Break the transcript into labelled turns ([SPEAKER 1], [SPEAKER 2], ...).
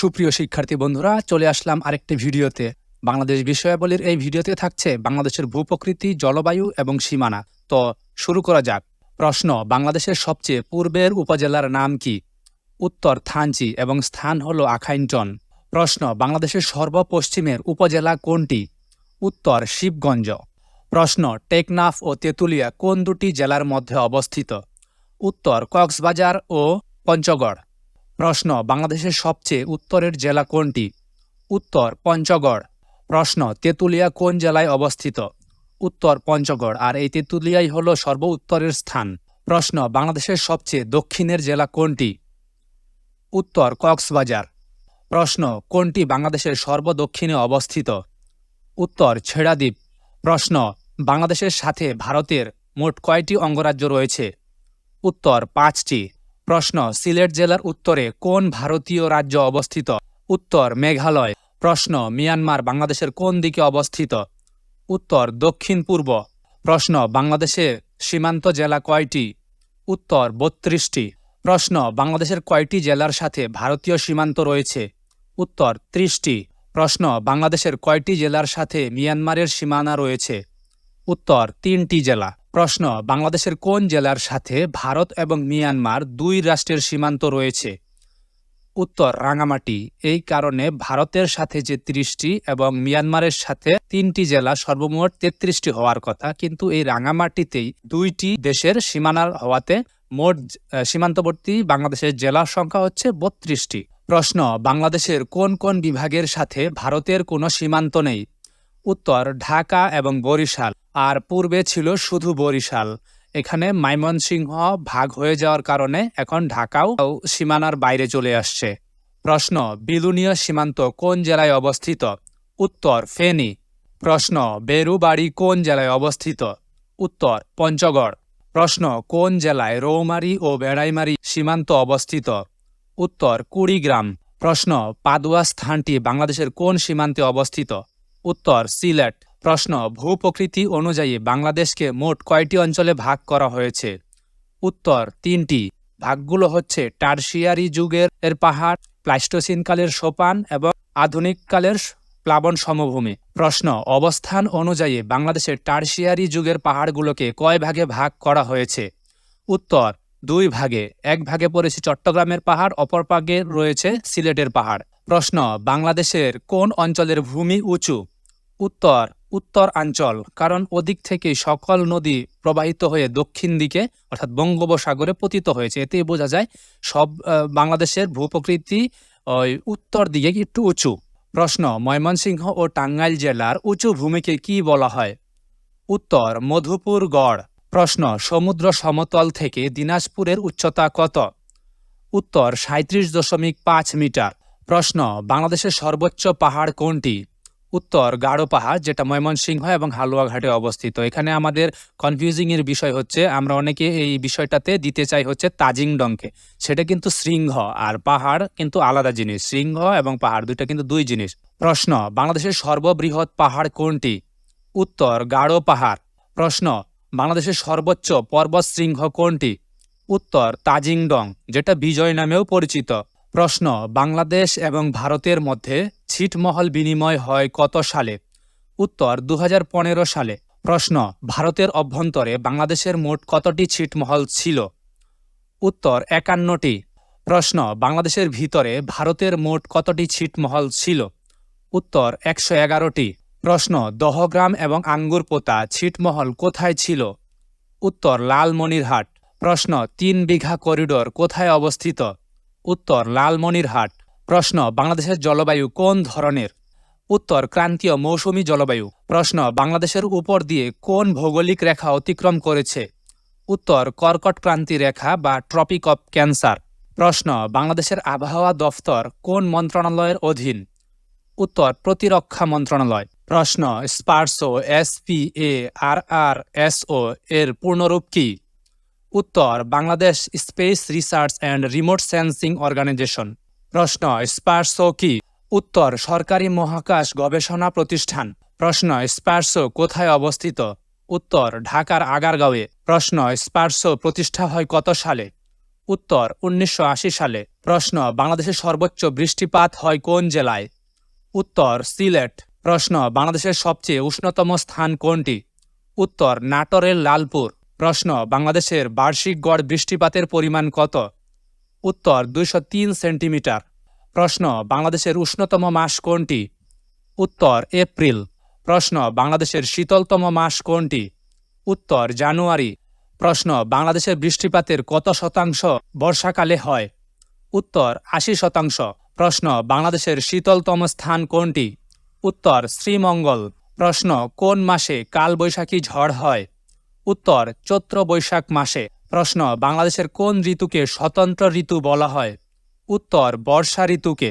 [SPEAKER 1] সুপ্রিয় শিক্ষার্থী বন্ধুরা, চলে আসলাম আরেকটি ভিডিওতে। বাংলাদেশ বিষয়াবলীর এই ভিডিওতে থাকছে বাংলাদেশের ভূপ্রকৃতি, জলবায়ু এবং সীমানা। তো শুরু করা যাক। প্রশ্ন, বাংলাদেশের সবচেয়ে পূর্বের উপজেলার নাম কি? উত্তর, থানচি এবং স্থান হল আখাইনটন। প্রশ্ন, বাংলাদেশের সর্বপশ্চিমের উপজেলা কোনটি? উত্তর, শিবগঞ্জ। প্রশ্ন, টেকনাফ ও তেঁতুলিয়া কোন দুটি জেলার মধ্যে অবস্থিত? উত্তর, কক্সবাজার ও পঞ্চগড়। প্রশ্ন, বাংলাদেশের সবচেয়ে উত্তরের জেলা কোনটি? উত্তর, পঞ্চগড়। প্রশ্ন, তেঁতুলিয়া কোন জেলায় অবস্থিত? উত্তর, পঞ্চগড়। আর এই তেঁতুলিয়াই হল সর্ব উত্তরের স্থান। প্রশ্ন, বাংলাদেশের সবচেয়ে দক্ষিণের জেলা কোনটি? উত্তর, কক্সবাজার। প্রশ্ন, কোনটি বাংলাদেশের সর্বদক্ষিণে অবস্থিত? উত্তর, ছেড়াদ্বীপ। প্রশ্ন, বাংলাদেশের সাথে ভারতের মোট কয়টি অঙ্গরাজ্য রয়েছে? উত্তর, পাঁচটি। প্রশ্ন, সিলেট জেলার উত্তরে কোন ভারতীয় রাজ্য অবস্থিত? উত্তর, মেঘালয়। প্রশ্ন, মিয়ানমার বাংলাদেশের কোন দিকে অবস্থিত? উত্তর, দক্ষিণ পূর্ব। প্রশ্ন বাংলাদেশের সীমান্ত জেলা কয়টি? উত্তর, বত্রিশটি। প্রশ্ন, বাংলাদেশের কয়টি জেলার সাথে ভারতীয় সীমান্ত রয়েছে? উত্তর, ত্রিশটি। প্রশ্ন, বাংলাদেশের কয়টি জেলার সাথে মিয়ানমারের সীমানা রয়েছে? উত্তর, তিনটি জেলা। প্রশ্ন, বাংলাদেশের কোন জেলার সাথে ভারত এবং মিয়ানমার দুই রাষ্ট্রের সীমান্ত রয়েছে? উত্তর, রাঙামাটি। এই কারণে ভারতের সাথে যে ত্রিশটি এবং মিয়ানমারের সাথে তিনটি জেলা সর্বমোট তেত্রিশটি হওয়ার কথা, কিন্তু এই রাঙামাটিতেই দুইটি দেশের সীমানার হওয়াতে মোট সীমান্তবর্তী বাংলাদেশের জেলার সংখ্যা হচ্ছে বত্রিশটি। প্রশ্ন, বাংলাদেশের কোন কোন বিভাগের সাথে ভারতের কোনো সীমান্ত নেই? উত্তর, ঢাকা এবং বরিশাল। আর পূর্বে ছিল শুধু বরিশাল। এখানে ময়মনসিংহ ভাগ হয়ে যাওয়ার কারণে এখন ঢাকাও সীমানার বাইরে চলে আসছে। প্রশ্ন, বিলুনীয় সীমান্ত কোন জেলায় অবস্থিত? উত্তর, ফেনী। প্রশ্ন, বেরুবাড়ি কোন জেলায় অবস্থিত? উত্তর, পঞ্চগড়। প্রশ্ন, কোন জেলায় রৌমারি ও বেড়াইমারি সীমান্ত অবস্থিত? উত্তর, কুড়িগ্রাম। প্রশ্ন, পাদুয়া স্থানটি বাংলাদেশের কোন সীমান্তে অবস্থিত? উত্তর, সিলেট। প্রশ্ন, ভূপ্রকৃতি অনুযায়ী বাংলাদেশকে মোট কয়টি অঞ্চলে ভাগ করা হয়েছে? উত্তর, তিনটি। ভাগগুলো হচ্ছে টার্সিয়ারি যুগের এর পাহাড়, প্লাইস্টোসিনকালের সোপান এবং আধুনিক কালের প্লাবন সমভূমি। প্রশ্ন, অবস্থান অনুযায়ী বাংলাদেশের টার্সিয়ারি যুগের পাহাড়গুলোকে কয় ভাগে ভাগ করা হয়েছে? উত্তর, দুই ভাগে। এক ভাগে পড়েছে চট্টগ্রামের পাহাড়, অপর ভাগে রয়েছে সিলেটের পাহাড়। প্রশ্ন, বাংলাদেশের কোন অঞ্চলের ভূমি উঁচু? উত্তর উত্তরাঞ্চল কারণ ওদিক থেকে সকল নদী প্রবাহিত হয়ে দক্ষিণ দিকে, অর্থাৎ বঙ্গোপসাগরে পতিত হয়েছে। এতেই বোঝা যায়, সব বাংলাদেশের ভূপ্রকৃতি ওই উত্তর দিকে একটু উঁচু। প্রশ্ন, ময়মনসিংহ ও টাঙ্গাইল জেলার উঁচু ভূমিকে কি বলা হয়? উত্তর, মধুপুর গড়। প্রশ্ন, সমুদ্র সমতল থেকে দিনাজপুরের উচ্চতা কত? উত্তর সাঁত্রিশ দশমিক পাঁচ মিটার। প্রশ্ন, বাংলাদেশের সর্বোচ্চ পাহাড় কোনটি? উত্তর গাঢ় পাহাড়, যেটা ময়মনসিংহ এবং হালুয়াঘাটে অবস্থিত। এখানে আমাদের কনফিউজিং এর বিষয় হচ্ছে, আমরা অনেকে এই বিষয়টাতে দিতে চাই হচ্ছে তাজিংডংকে। সেটা কিন্তু শৃঙ্গ আর পাহাড় কিন্তু আলাদা জিনিস। শৃঙ্গ এবং পাহাড় দুইটা কিন্তু দুই জিনিস। প্রশ্ন, বাংলাদেশের সর্ববৃহৎ পাহাড় কোনটি? উত্তর, গাঢ় পাহাড়। প্রশ্ন, বাংলাদেশের সর্বোচ্চ পর্বত শৃঙ্গ কোনটি? উত্তর, তাজিংডং, যেটা বিজয় নামেও পরিচিত। প্রশ্ন, বাংলাদেশ এবং ভারতের মধ্যে ছিটমহল বিনিময় হয় কত সালে? উত্তর দু হাজার পনেরো সালে। প্রশ্ন, ভারতের অভ্যন্তরে বাংলাদেশের মোট কতটি ছিটমহল ছিল? উত্তর, একান্নটি। প্রশ্ন, বাংলাদেশের ভিতরে ভারতের মোট কতটি ছিটমহল ছিল? উত্তর, একশো এগারোটি। প্রশ্ন, দহগ্রাম এবং আঙ্গুরপোতা ছিটমহল কোথায় ছিল? উত্তর, লালমনিরহাট। প্রশ্ন, তিন বিঘা করিডোর কোথায় অবস্থিত? উত্তর লালমনিরহাট। প্রশ্ন, বাংলাদেশের জলবায়ু কোন ধরনের? উত্তর, ক্রান্তীয় মৌসুমী জলবায়ু। প্রশ্ন, বাংলাদেশের উপর দিয়ে কোন ভৌগোলিক রেখা অতিক্রম করেছে? উত্তর, কর্কট ক্রান্তি রেখা বা ট্রপিক অফ ক্যান্সার। প্রশ্ন, বাংলাদেশের আবহাওয়া দফতর কোন মন্ত্রণালয়ের অধীন? উত্তর, প্রতিরক্ষা মন্ত্রণালয়। প্রশ্ন, স্পার্সো এ, আর আর এসও এর পূর্ণরূপ কি? উত্তর, Bangladesh space research and remote sensing organisation প্রশ্ন, স্পার্সো কি? উত্তর, সরকারি মহাকাশ গবেষণা প্রতিষ্ঠান। প্রশ্ন, স্পার্সো কোথায় অবস্থিত? উত্তর, ঢাকার আগারগাঁওয়ে। প্রশ্ন, স্পার্সো প্রতিষ্ঠা হয় কত সালে? উত্তর, উনিশশো আশি সালে। প্রশ্ন, বাংলাদেশের সর্বোচ্চ বৃষ্টিপাত হয় কোন জেলায়? উত্তর, সিলেট। প্রশ্ন, বাংলাদেশের সবচেয়ে উষ্ণতম স্থান কোনটি? উত্তর, নাটোরের লালপুর। প্রশ্ন, বাংলাদেশের বার্ষিক গড় বৃষ্টিপাতের পরিমাণ কত? উত্তর, দুইশো তিন সেন্টিমিটার। প্রশ্ন, বাংলাদেশের উষ্ণতম মাস কোনটি? উত্তর, এপ্রিল। প্রশ্ন, বাংলাদেশের শীতলতম মাস কোনটি? উত্তর, জানুয়ারি। প্রশ্ন, বাংলাদেশের বৃষ্টিপাতের কত শতাংশ বর্ষাকালে হয়? উত্তর, আশি শতাংশ। প্রশ্ন, বাংলাদেশের শীতলতম স্থান কোনটি? উত্তর, শ্রীমঙ্গল। প্রশ্ন, কোন মাসে কালবৈশাখী ঝড় হয়? উত্তর চৈত্র বৈশাখ মাসে। প্রশ্ন, বাংলাদেশের কোন ঋতুকে স্বতন্ত্র ঋতু বলা হয়? উত্তর, বর্ষা ঋতুকে।